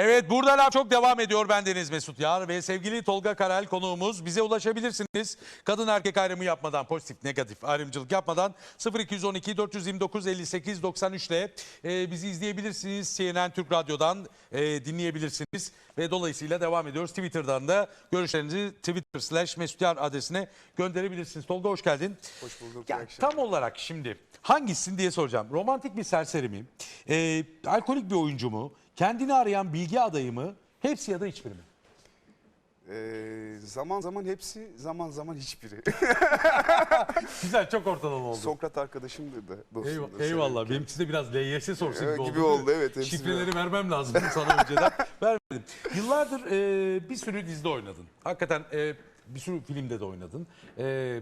Evet burada laf çok devam ediyor. Ben Deniz Mesut Yar ve sevgili Tolga Karel konuğumuz. Bize ulaşabilirsiniz. Kadın erkek ayrımı yapmadan, pozitif negatif ayrımcılık yapmadan 0212 429 58 93 ile e, bizi izleyebilirsiniz. CNN Türk Radyo'dan e, dinleyebilirsiniz. Ve dolayısıyla devam ediyoruz. Twitter'dan da görüşlerinizi Twitter slash Mesut Yar adresine gönderebilirsiniz. Tolga hoş geldin. Hoş bulduk. Ya, tam olarak şimdi hangisin diye soracağım. Romantik bir serseri mi? Ee, alkolik bir oyuncu mu? Kendini arayan bilgi adayı mı? Hepsi ya da hiçbiri mi? Ee, zaman zaman hepsi, zaman zaman hiçbiri. Güzel çok ortadan oldu. Sokrat arkadaşımdır da. dostumdur, Eyvallah, eyvallah. Benimkisi de biraz LYS sorusu gibi Ee, oldu. gibi oldu, evet, hepsi Şifreleri vermem lazım sana önceden. Vermedim. Yıllardır e, bir sürü dizide oynadın. Hakikaten e, bir sürü filmde de oynadın. E,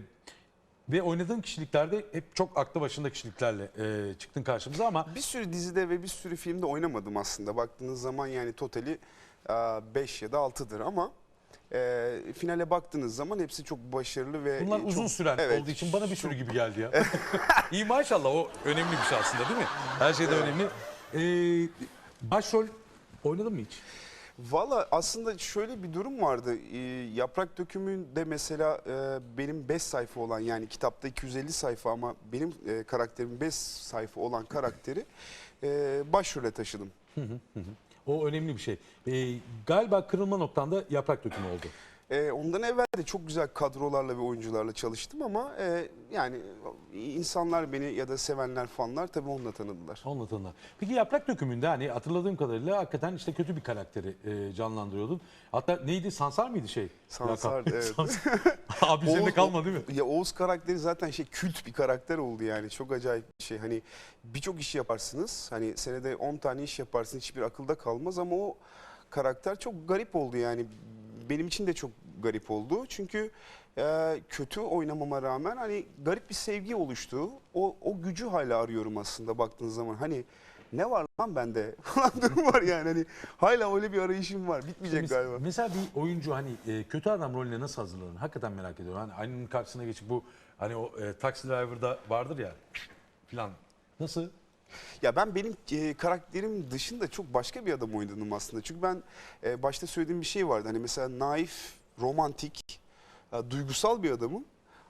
ve oynadığın kişiliklerde hep çok aklı başında kişiliklerle e, çıktın karşımıza ama Bir sürü dizide ve bir sürü filmde oynamadım aslında. Baktığınız zaman yani totali 5 ya da 6'dır ama e, finale baktığınız zaman hepsi çok başarılı ve Bunlar çok- uzun süren Evet, olduğu için bana bir sürü gibi geldi ya. İyi maşallah o önemli bir şey aslında değil mi? Her şeyden önemli. Ee, başrol oynadın mı hiç? Valla aslında şöyle bir durum vardı. Ee, Yaprak Dökümü'nde mesela e, benim 5 sayfa olan yani kitapta 250 sayfa ama benim e, karakterimin 5 sayfa olan karakteri e, başrole taşıdım. O önemli bir şey. Ee, galiba kırılma noktanda yaprak dökümü oldu. E, ondan evvel de çok güzel kadrolarla ve oyuncularla çalıştım ama e, yani insanlar beni ya da sevenler fanlar tabii onunla tanıdılar. Anlatanlar. Peki yaprak dökümünde hani hatırladığım kadarıyla hakikaten işte kötü bir karakteri e, canlandırıyordun. Hatta neydi Sansar mıydı şey? Sansar'dı, evet. Sansar. Abi üzerinde Oğuz- kalma değil mi? Ya Oğuz karakteri zaten şey kült bir karakter oldu yani. Çok acayip bir şey. Hani birçok iş yaparsınız. Hani senede 10 tane iş yaparsınız hiçbir akılda kalmaz ama o karakter çok garip oldu yani. Benim için de çok garip oldu. Çünkü e, kötü oynamama rağmen hani garip bir sevgi oluştu. O, o gücü hala arıyorum aslında baktığınız zaman. Hani ne var lan bende falan durum var yani. Hani hala öyle bir arayışım var. Bitmeyecek Mes- galiba. Mesela bir oyuncu hani e, kötü adam rolüne nasıl hazırlanır? Hakikaten merak ediyorum. Hani aynanın karşısına geçip bu hani o e, Taxi Driver'da vardır ya filan. Nasıl? Ya ben benim e, karakterim dışında çok başka bir adam oynadım aslında. Çünkü ben e, başta söylediğim bir şey vardı. Hani mesela naif, romantik, e, duygusal bir adamım.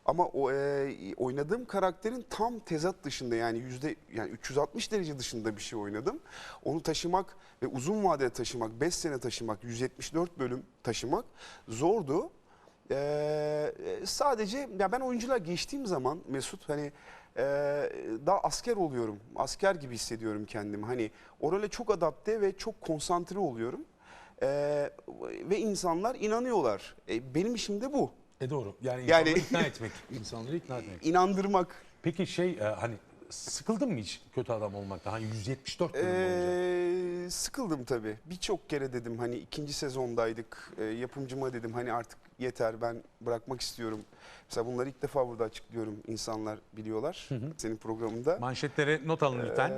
Ama o e, oynadığım karakterin tam tezat dışında yani yüzde yani 360 derece dışında bir şey oynadım. Onu taşımak ve uzun vadede taşımak, 5 sene taşımak, 174 bölüm taşımak zordu. Ee, sadece ya ben oyuncular geçtiğim zaman Mesut hani e, daha asker oluyorum. Asker gibi hissediyorum kendimi. Hani o role çok adapte ve çok konsantre oluyorum. Ee, ve insanlar inanıyorlar. E, benim işim de bu. E doğru. Yani, Yani- insanları ikna etmek. İnsanları ikna etmek. İnandırmak. Peki şey e, hani sıkıldın mı hiç kötü adam olmaktan? Hani 174 bölüm boyunca. Ee, sıkıldım tabii. Birçok kere dedim hani ikinci sezondaydık. Ee, yapımcıma dedim hani artık yeter ben bırakmak istiyorum. Mesela bunları ilk defa burada açıklıyorum. İnsanlar biliyorlar senin programında. Manşetlere not alın lütfen. Ee,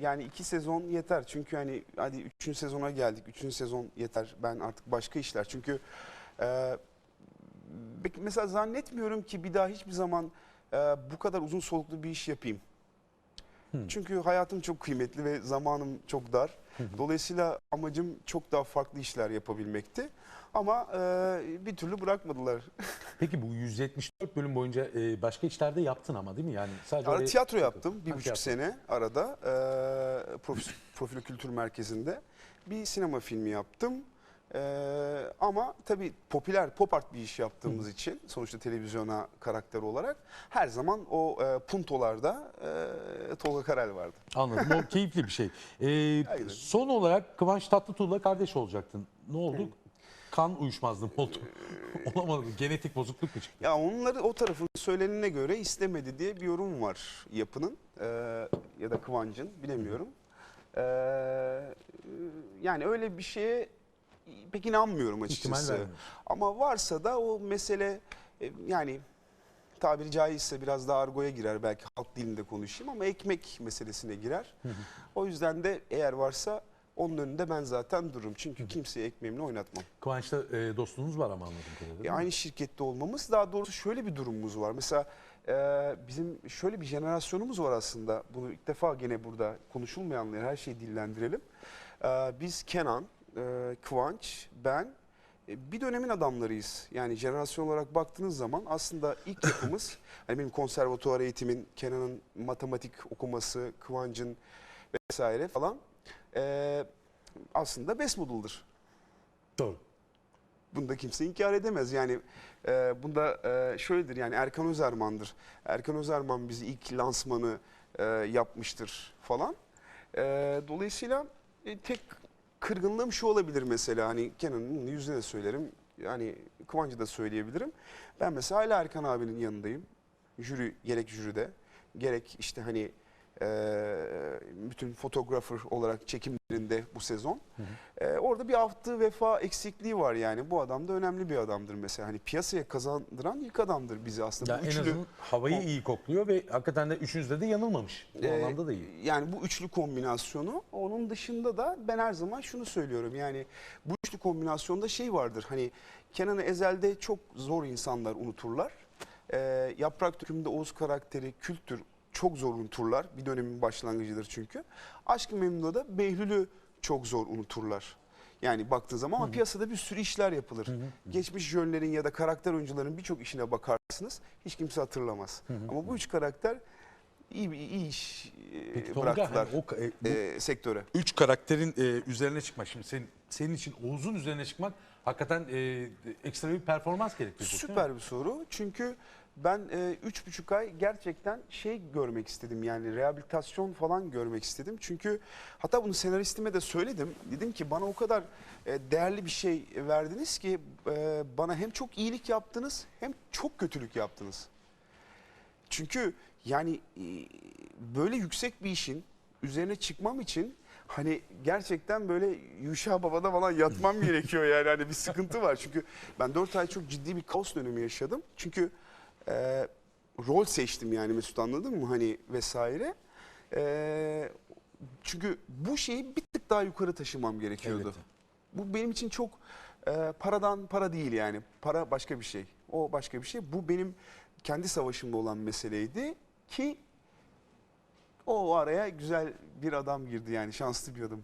yani iki sezon yeter. Çünkü hani hadi üçüncü sezona geldik. Üçüncü sezon yeter. Ben artık başka işler. Çünkü e, mesela zannetmiyorum ki bir daha hiçbir zaman e, bu kadar uzun soluklu bir iş yapayım. Çünkü hayatım çok kıymetli ve zamanım çok dar. Dolayısıyla amacım çok daha farklı işler yapabilmekti. Ama e, bir türlü bırakmadılar. Peki bu 174 bölüm boyunca e, başka işlerde yaptın ama değil mi? Yani sadece Ara oraya- tiyatro yaptım bir Ha, buçuk tiyatro. sene arada e, Profil, Profilo Kültür Merkezi'nde bir sinema filmi yaptım. E, ama tabii popüler pop art bir iş yaptığımız için sonuçta televizyona karakter olarak her zaman o e, puntolarda e, Tolga Karel vardı. Anladım. O keyifli bir şey. Ee, Aynen. son olarak Kıvanç Tatlıtuğ'la kardeş olacaktın. Ne oldu? Kan uyuşmazlığı mı oldu? Olamadı. mı? Genetik bozukluk mu çıktı? Ya onları o tarafın söylenene göre istemedi diye bir yorum var yapının e, ya da Kıvancın bilemiyorum. E, yani öyle bir şeye pek inanmıyorum açıkçası. Ama varsa da o mesele e, yani tabiri caizse biraz daha argoya girer belki halk dilinde konuşayım ama ekmek meselesine girer. O yüzden de eğer varsa onun önünde ben zaten dururum. Çünkü kimseyi ekmeğimle oynatmam. Kıvanç'la e, dostluğunuz var ama anladığım kadarıyla. E, aynı şirkette olmamız daha doğrusu şöyle bir durumumuz var. Mesela e, bizim şöyle bir jenerasyonumuz var aslında. Bunu ilk defa gene burada konuşulmayanları her şeyi dillendirelim. E, biz Kenan, e, Kıvanç, ben e, bir dönemin adamlarıyız. Yani jenerasyon olarak baktığınız zaman aslında ilk yapımız hani benim konservatuvar eğitimin, Kenan'ın matematik okuması, Kıvanç'ın vesaire falan e, aslında best model'dır. Doğru. Bunda kimse inkar edemez. Yani e, bunda e, şöyledir yani Erkan Özerman'dır. Erkan Özerman bizi ilk lansmanı e, yapmıştır falan. E, dolayısıyla e, tek kırgınlığım şu olabilir mesela hani Kenan'ın yüzüne de söylerim. Yani Kıvancı da söyleyebilirim. Ben mesela hala Erkan abinin yanındayım. Jüri gerek jüride gerek işte hani e, bütün fotoğrafır olarak çekimlerinde bu sezon. E, orada bir hafta vefa eksikliği var yani. Bu adam da önemli bir adamdır mesela. Hani piyasaya kazandıran ilk adamdır bizi aslında. Ya bu en üçlü, azından havayı o- iyi kokluyor ve hakikaten de üçünüzde de yanılmamış. Bu e, anlamda da iyi. Yani bu üçlü kombinasyonu. Onun dışında da ben her zaman şunu söylüyorum. Yani bu üçlü kombinasyonda şey vardır. Hani Kenan'ı ezelde çok zor insanlar unuturlar. E, Yaprak Döküm'de Oğuz karakteri kültür çok zor unuturlar. Bir dönemin başlangıcıdır çünkü. Aşk-ı Memnu'da Behlül'ü çok zor unuturlar. Yani baktığı zaman ama piyasada bir sürü işler yapılır. Geçmiş jönlerin ya da karakter oyuncuların birçok işine bakarsınız. Hiç kimse hatırlamaz. Ama bu üç karakter iyi bir iyi iş e, Peki Tolga bıraktılar hani o, e, bu e, sektöre. üç karakterin e, üzerine çıkmak şimdi senin, senin için Oğuz'un üzerine çıkmak hakikaten e, ekstra bir performans mi? Süper bir soru. Çünkü ben e, üç buçuk ay gerçekten şey görmek istedim yani rehabilitasyon falan görmek istedim. Çünkü hatta bunu senaristime de söyledim. Dedim ki bana o kadar e, değerli bir şey verdiniz ki e, bana hem çok iyilik yaptınız hem çok kötülük yaptınız. Çünkü yani e, böyle yüksek bir işin üzerine çıkmam için hani gerçekten böyle Yuşa Baba'da falan yatmam gerekiyor yani hani bir sıkıntı var. Çünkü ben 4 ay çok ciddi bir kaos dönemi yaşadım. Çünkü e, rol seçtim yani Mesut anladın mı hani vesaire. E, çünkü bu şeyi bir tık daha yukarı taşımam gerekiyordu. Elbette. Bu benim için çok e, paradan para değil yani. Para başka bir şey. O başka bir şey. Bu benim kendi savaşımda olan meseleydi ki o araya güzel bir adam girdi yani şanslı bir adam.